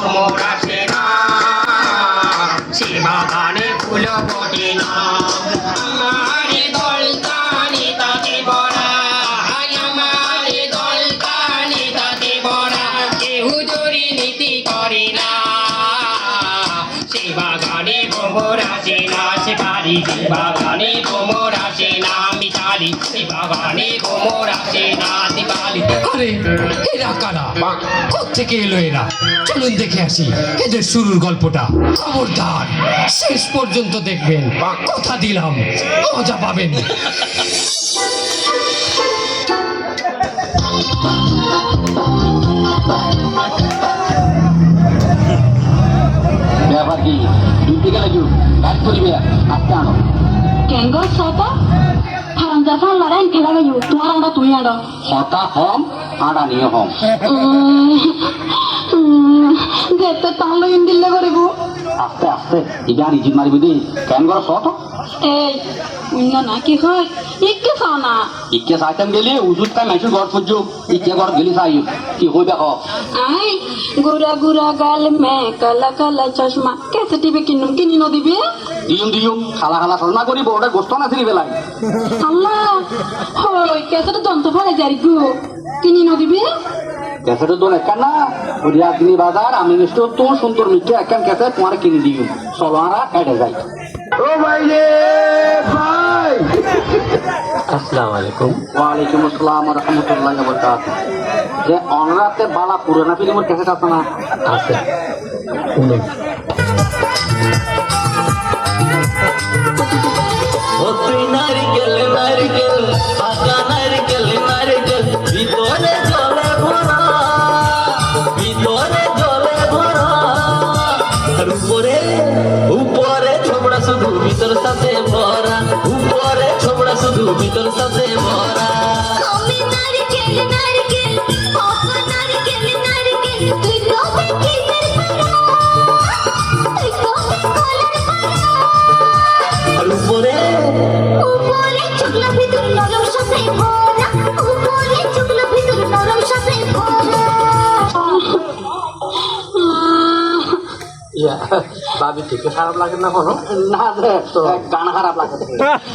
ভ্রমর আসে না সে বাগানে ফুল বটে না আসে না সে বাগানে আসে না আমি চালি সে বাগানে ভ্রমর আসে না দিবালি। আরে এরা কারা? থেকে এলো এরা? চলুন দেখে আসি এদের শুরুর গল্পটা। খবরদার শেষ পর্যন্ত দেখবেন। কথা দিলাম মজা পাবেন। ব্যাপার কি? দুটি গেলে জু কাজ করিবে আজকে আনো। কেঙ্গো সতা হারামজার ফান লড়াই খেলা গাইও তোমার আমরা তুই আড়ো হতা হম আস্তে আস্তে এটা রিজিট মারিবি দি কেন করো শত এই অন্য না কি হয়? ইকে চাও না। ইকে সাইতাম গেলি উজুত কাই মাইছু ঘর ফুজু ইকে ঘর গেলি সাই। কি হই দেখো আই গুরা গুরা গাল মে কালা কালা চশমা। কেসে টিভি কিনুম কিনি ন দিবি? দিউম দিউম খালা খালা সরনা করিব ওটা গোস্ত না ছিলি বেলাই আল্লাহ হই কেসে যন্ত্র ফলে যারি গো কিনি ন দিবি? ক্যাসেট দোন একান না ওরিয়া দিনি বাজার আমি নিশ্চয় তো সুন্দর মিষ্টি একান ক্যাসেট তোমার কিনে দিও চলো আরা হেডে যাই। ও ভাই রে ভাই! আসসালামু আলাইকুম। ওয়ালাইকুম আসসালাম রহমতুল্লাহ বরকাত যে অনরাতে বালা পুরানা ফিল্মের ক্যাসেট আছে না? আছে। শুনুন। ও তুই নারিকেল নারিকেল নারিকেল সাথে ভরা। উপরে ছোবড়া শুধু ভিতর সাথে ভরা। ইয়া ভাবি ঠিক খারাপ লাগে না কোনো? না যে গান খারাপ লাগে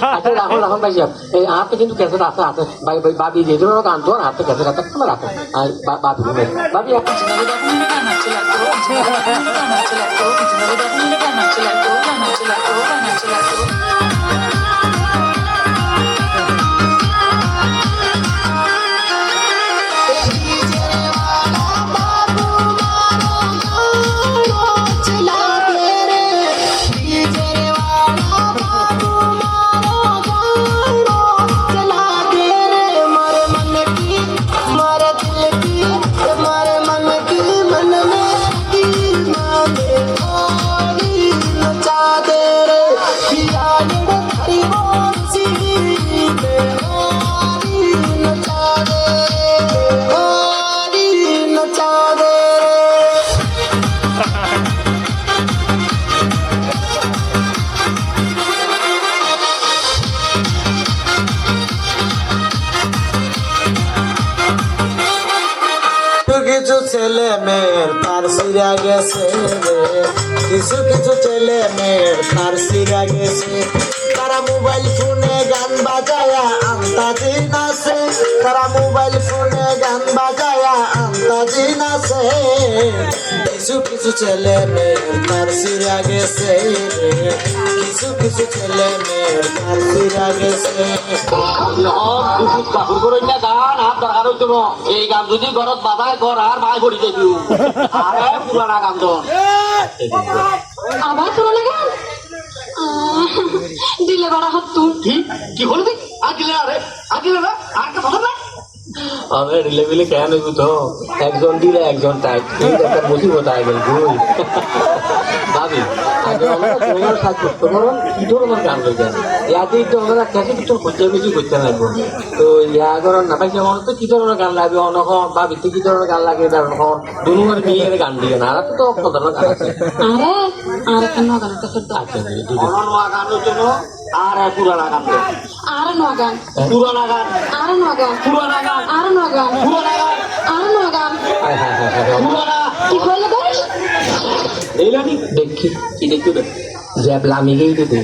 আচ্ছা রাখুন রাখুন ভাই সাহেব এই হাতে কিন্তু ক্যাসেট আছে আছে ভাই ভাই ভাবি যে জন্য গান তো হাতে ক্যাসেট আছে কোনো রাখো। আর বা- বাবি নেই। বাবি একটা কিছু ছেলে মেয়ের তার সিরা গেছে কিছু কিছু ছেলে মেয়ের তার সিরা গেছে। তারা মোবাইল ফোনে গান বাজায়া আন্তাজি নাচে তারা মোবাইল ফোনে গান বাজায়া আন্তাজি নাচে কিছু কিছু ছেলে মেয়ের তার সিরা গেছে কিছু কিছু ছেলে এই গান যদি ঘরত বাজায় ঘর আর ভাই যাবি আরে পুরানা গান তো দিলে বড় কি কি হলো তুই আর আরে না আর একটা পছন্দ না রিলে মিলে কেন তো একজন দিলে একজন টাইট একটা মুসিবত আই গেল ভাবি আগে কি ধরনের গান লইতেন ইয়াতে তো আমরা কাছে কিছু খুঁজে বেশি করতে লাগবো তো ইয়া করার না পাইছে আমার তো কি ধরনের গান লাগবে? অনখন ভাবি তো কি ধরনের গান লাগে তার অনখন দুনুয়ার মিলিয়ে গান দিয়ে না আর তো অন্য ধরনের গান আছে। আরে আর কেন গান তো আচ্ছা আর পুরানা গান আর নোয়া গান। পুরানা গান। আর নোয়া গান। পুরানা গান। আর নোয়া গান। পুরানা গান। আর নোয়া গান। হ্যাঁ হ্যাঁ হ্যাঁ হ্যাঁ। পুরানা। কি কইলে দেখি কি দেখতে জ্যাব লামি গেই দে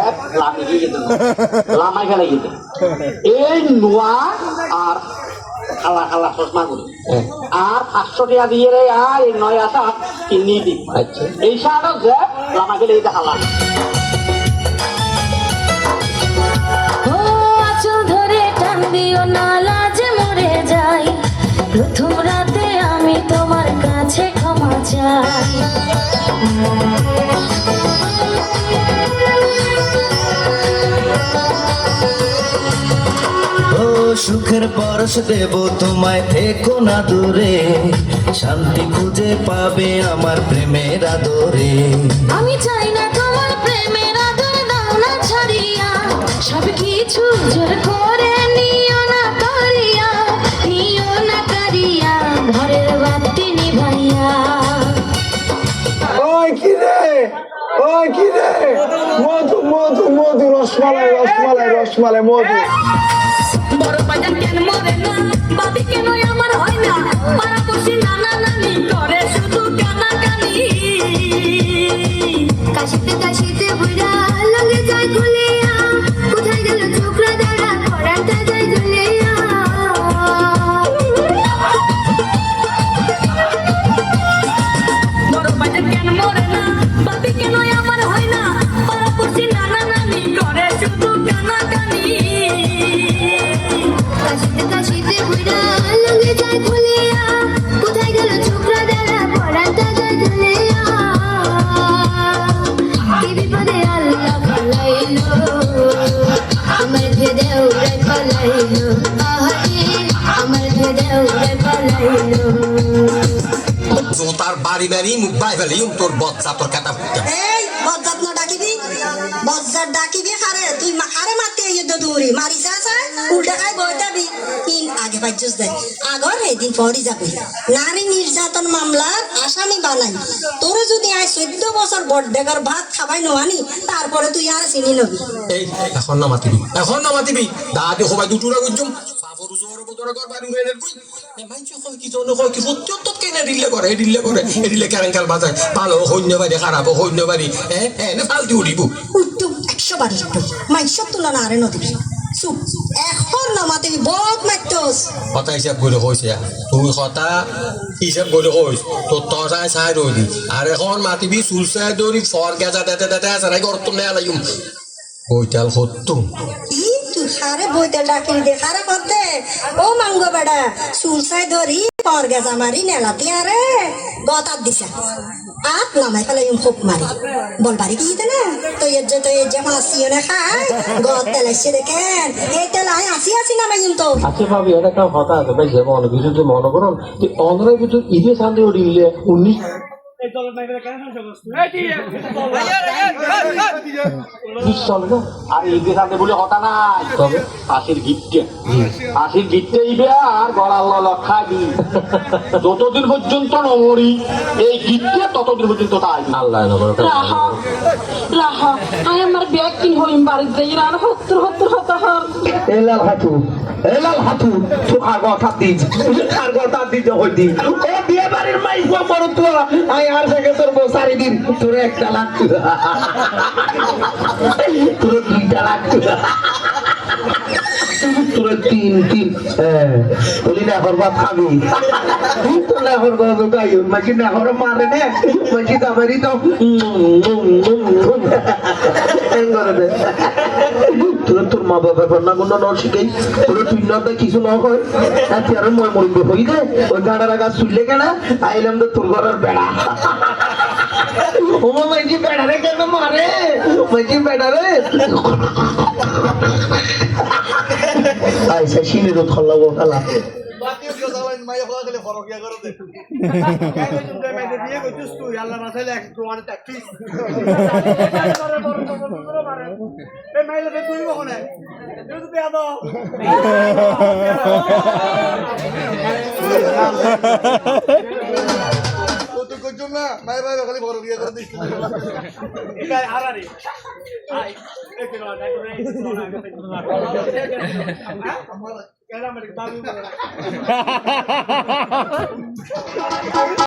এক লামি গিয়ে লামাই খেলে যেতে এই নোয়া আর খালা খালা চশমা গুলি হ্যাঁ আর পাঁচশো টাকা দিয়ে রে আর এই নয় আসা কিনি দি। আচ্ছা। এই শার্ট যে লামা গেলে এটা খালা ধরে টান দিও না লাজে মরে যাই প্রথম কাছে ক্ষমা চাই। ও সুখের পরশ দেব তোমায় থেকো না দূরে। শান্তি খুঁজে পাবে আমার প্রেমের আদরে। আমি চাই না তোমার প্রেমের আদর দাও না ছাড়িয়া। সব কিছু জোর রসমালাই রসমালাই রসমালাই মধু বড় বাজার কেন মরে না? বাদি কেন আমার হয় না? মারা পড়শি নানা বাড়ি বাড়ি মুখ বাই ফেলি। তোর বচ্চা তোর কাটা ফুটা। এই বজ্জাত ন ডাকিবি? বজ্জাত ডাকিবি খারে তুই খারে মারতে ইয়ে দৌড়ি। মারি চাচা উল্টা খাই বই যাবি। ইন আগে পাইছিস দে। আগর এদিন পরই যাবি। নারী নির্যাতন মামলার আসামি বানাই। তোরে যদি আয় চোদ্দ বছর বড়ডেগার ভাত খাবাই নোয়ানি তারপরে তুই আর চিনি নবি। এই এখন না মাতিবি। এখন না মাতিবি। দাদি সবাই দুটুরা গুজুম সাফর জোর বদর কর বাড়ি চুপ। এখন না মাতিবি বহুত মাইতোস কথা হিসাব করে কইছে তুমি কথা হিসাব করে কইস তো তোর চাই রইলি আর এখন মাতিবি চুল চাই দৌড়ি ফর গেজা দেতে দেতে আছে গরত নেয়া লাগিম কইতাল সত্য খারে বইতে ডাকি দে খারে করতে ও মাঙ্গো বেড়া সুলসাই ধরি পর গেছা মারি নেলাতি আরে গতাত দিছা আপ নামাই ফেলে ইম খুব মারি বল বাড়ি কি না তো এর যে তো এর যে মাসিও না খায় গত তেলাইছে দেখেন এই তেলাই আসি আসি নামাই ইম তো আচ্ছা ভাবি এটা একটা কথা আছে ভাই যে মনে কিছু যে মনে করুন যে অন্ধ্রের ভিতর ঈদে শান্তি উঠিলে উনিশ আর এই সাথে বলে হতা নাই। তবে? হাসির গিফটে হাসির গিফটে ইবে আর গড়াল লক্ষা দি যতদিন পর্যন্ত নমরি এই গিফটে ততদিন পর্যন্ত তাই। আল্লাহ নগর রাহা রাহা আই আমার ব্যাগ কিন হইম বাড়ি যাই রান হত্তর হত্তর হতা হর এলাল হাতু এলাল হাতু তো আগো খাতি আর গো তাতি হইতি। ও বিয়ে বাড়ির মাই গো বড় তো আই আর থেকে তোর বউ সারি দিন, তোর একটা লাখ। তোর দুইটা লাখ। মারে নে মা বাবার রান্না গুলো ন শিখাই। তোর তুই না কিছু ন হয় তুই আর মই মরিব হই দে। ওই গাড়ার আগা শুনলে কেন? আইলাম তো তোর ঘরের বেড়া। ও মাইজি বেড়া রে কেন মারে মাইজি বেড়া রে আইসা শিনে তো থল্লা মাইয়া হওয়া গেলে ফরকিয়া করে দে মাইয়া বিয়ে করছিস তুই আল্লাহ রাসাইলে এক তোমার চাকরি মাইলে বের করি কখনে তুই বিয়া দাও করছ না মায়ের বাইরে খালি বড় বিয়ে করে দিচ্ছি আর Era.